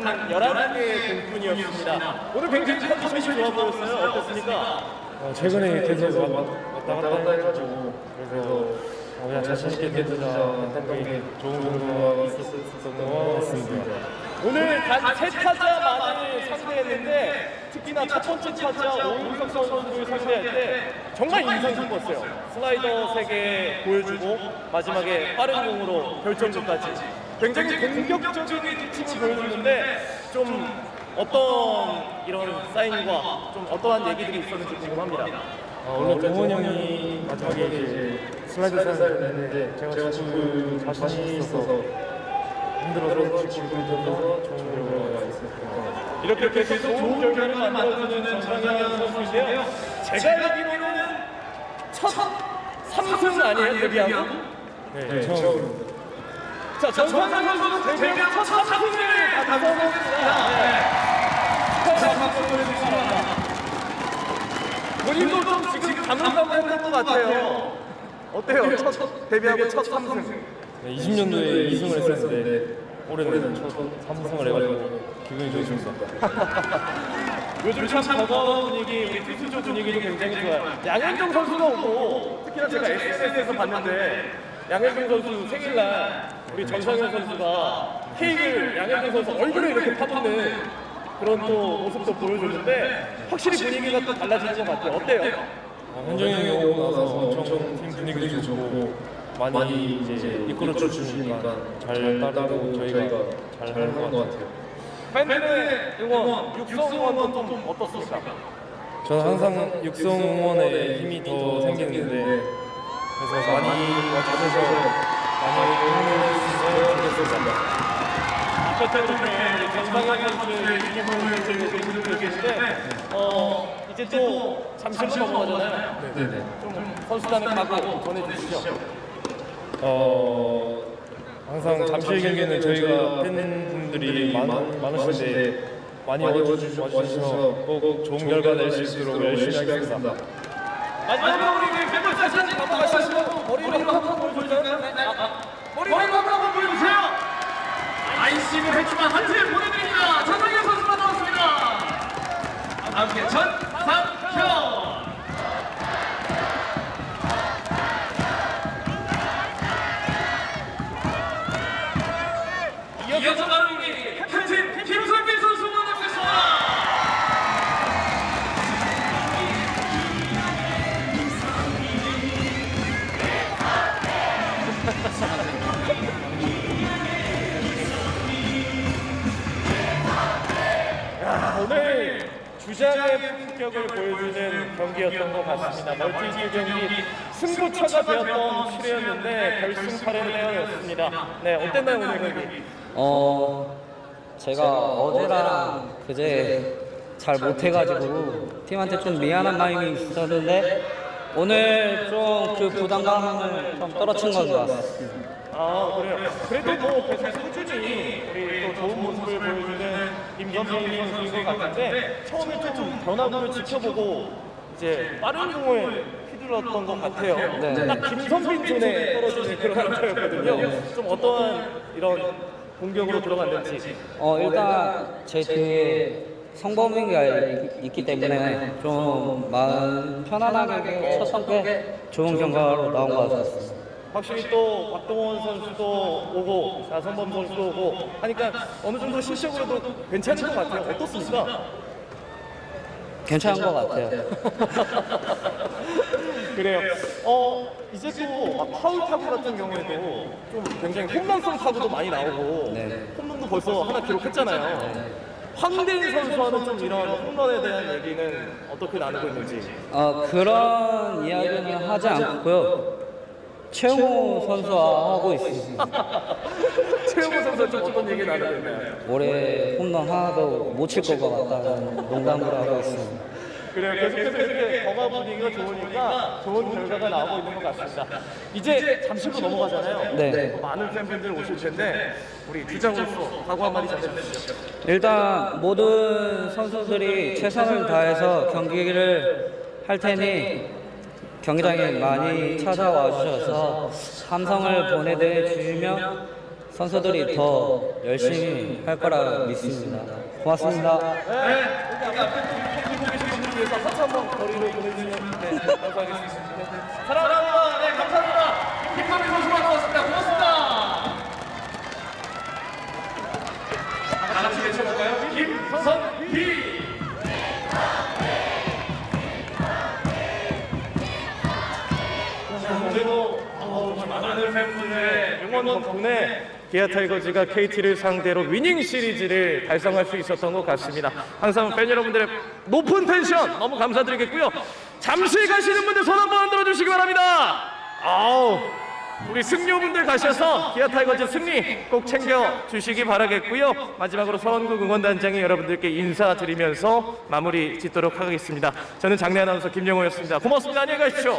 단 11개의 공뿐이었습니다. 오늘 굉장히 컨디션이 좋아 보였어요. 어떻습니까? 어, 최근에 계속 왔- 왔다 갔다 해가지고 그래서 어, 그냥 자신 있게 던지자 생각이 좋은 공부가 있었던 것 같습니다. 오늘 단 세 타자만을 상대했는데 특히나 첫 번째 타자 오윤석 선수를 상대할 때 정말 인상 깊었어요. 슬라이더 3개 보여주고 마지막에 빠른 공으로 결정점까지 굉장히 공격적인 피칭을 보여주는데 좀 어떤 이런 사인과 좀 어떠한 얘기들이 있었는지 궁금합니다. 어, 오늘 동원 형이 마지막에 이제 슬라이드 사인을 했는데 제가 지금 자신이 있어서 힘들어서 치고 있어서 좋은 결과가 있었던 이렇게 계속 좋은 결과를 만들어주는 전상현 선수인데요. 제가 알기로는 첫 3승 아니에요, 데뷔하고? 네, 처음 자, 전상현 선수는 데뷔하고 첫 3승을 달성했습니다. 본인도 좀 지금 가물가물했던 것 같아요. 어때요? 첫 데뷔하고 첫 3승. 네, 20년도에 2승을 했었는데 올해는 첫 3승을 해가지고 기분이 좋습니다. 요즘 참 버거운 분위기, 우리 투수조 분위기도 굉장히 좋아요. 양현종 선수가 오고 특히나 제가 SNS에서 봤는데 양현종 선수 생일날 우리 전상현 선수가 케이크를 양현종 선수 얼굴에 이렇게 파묻는 그런 또 모습도 보여줬는데 확실히 분위기가 또 달라지는 것 같아요. 어때요? 어, 현정이 형이 오고 나서 엄청 팀 분위기도 좋고 많이 이제 이끌어 주시니까 잘 따르고 저희가 잘 하는 것 같아요. 팬들의 응원, 육성 응원도 좀 어떻습니까? 저는 항상 육성 응원에 힘이 더 생기는데 그래서 많이 와주셔서 많이 응원해 주시면 좋겠습니다. 선수의 유니폼을 들고 계신데 어, 이제 또 잠실로 넘어가잖아요. 네네. 좀 선수단의 각오 전해주시죠. 어 항상 잠실 경기는 저희가 팬분들이 많, 많으신데 많이 와주셔서 꼭 좋은 결과 낼 수 있도록 열심히 하겠습니다. 마지막으로 사진 넘어가시고 머리 주장의 품격을 보여주는 경기였던 것 같습니다. 멀티지 경기 승부처가 되었던 시례였는데 결승 8회 내용이었습니다. 네, 어땠나요 오늘 경기? 어 제가 어제랑 그제 잘 못해가지고 팀한테 좀 미안한 마음이 있었는데 오늘 좀 그 부담감을 좀 떨어진 것 같습니다. 아 그래요. 그래도 뭐 계속 꾸준히 우리 또 좋은 모습을 보여주는 임선빈 선수인 것 같은데 처음에 좀 변화구를 지켜보고 이제 빠른 공을 휘둘렀던 것 같아요. 네. 딱 김선빈 존에 떨어지는 그런 남자였거든요. 좀 어떠한 이런 공격으로 들어갔는지. 어 일단 제 뒤에 성범위가 있- 있기 때문에 좀 마음 편안하게 쳤던 게 좋은 결과로 나온 것 같습니다. 확실히 또 박동원 선수도 오고 나선범 선수도 오고 하니까 어느 정도 실적으로도 괜찮은 것 같아요. 어떻습니까? 괜찮은 것 같아요. 그래요. 어 이제 또막 파울 타구 같은 경우에도 좀 굉장히 홈런성 타구도 많이 나오고 네. 홈런도 벌써 하나 기록했잖아요. 황대인 선수와는 좀 이런 홈런에 대한 얘기는 어떻게 나누고 있는지. 어 그런 이야기는 하지 않고요. 최용호 선수와 하고 있습니다. 최영호 선수 좀 어떤 얘기 나누고 있나요? 올해 홈런 하나도 못 칠 것 같다는 농담을 하고 있습니다. 그래요. 계속해서 이렇게 경화 분위기가 좋으니까 좋은 결과가 나오고 있는 것 같습니다. 이제 잠실로 넘어가잖아요. 네. 많은 팬분들 오실 텐데 우리 주장으로서 각오 한마디 전해주시죠. 일단 모든 선수들이 최선을 다해서 경기를 할 테니 경기장에 많이 찾아와 주셔서 함성을 보내드려 주시면 선수들이 더 열심히 할 거라 믿습니다. 고맙습니다. 네, 여기 앞에 또 보고 계신 분들 위해서 박수 한번 거리로 보내주시면 네, 감사하겠습니다. 네. 사랑합니다. 네, 감사합니다. 김선민 선수 많은 팬분들의 응원 덕분에 기아 타이거즈가 KT를 상대로 위닝 시리즈를 달성할 수 있었던 것 같습니다. 항상 팬 여러분들의 높은 텐션 너무 감사드리겠고요. 잠실 가시는 분들 손 한번 흔들어 주시기 바랍니다. 아우 우리 승료분들 가셔서 기아 타이거즈 승리 꼭 챙겨 주시기 바라겠고요. 마지막으로 서원국 응원단장이 여러분들께 인사드리면서 마무리 짓도록 하겠습니다. 저는 장례 아나운서 김영호였습니다. 고맙습니다. 안녕히 가십시오.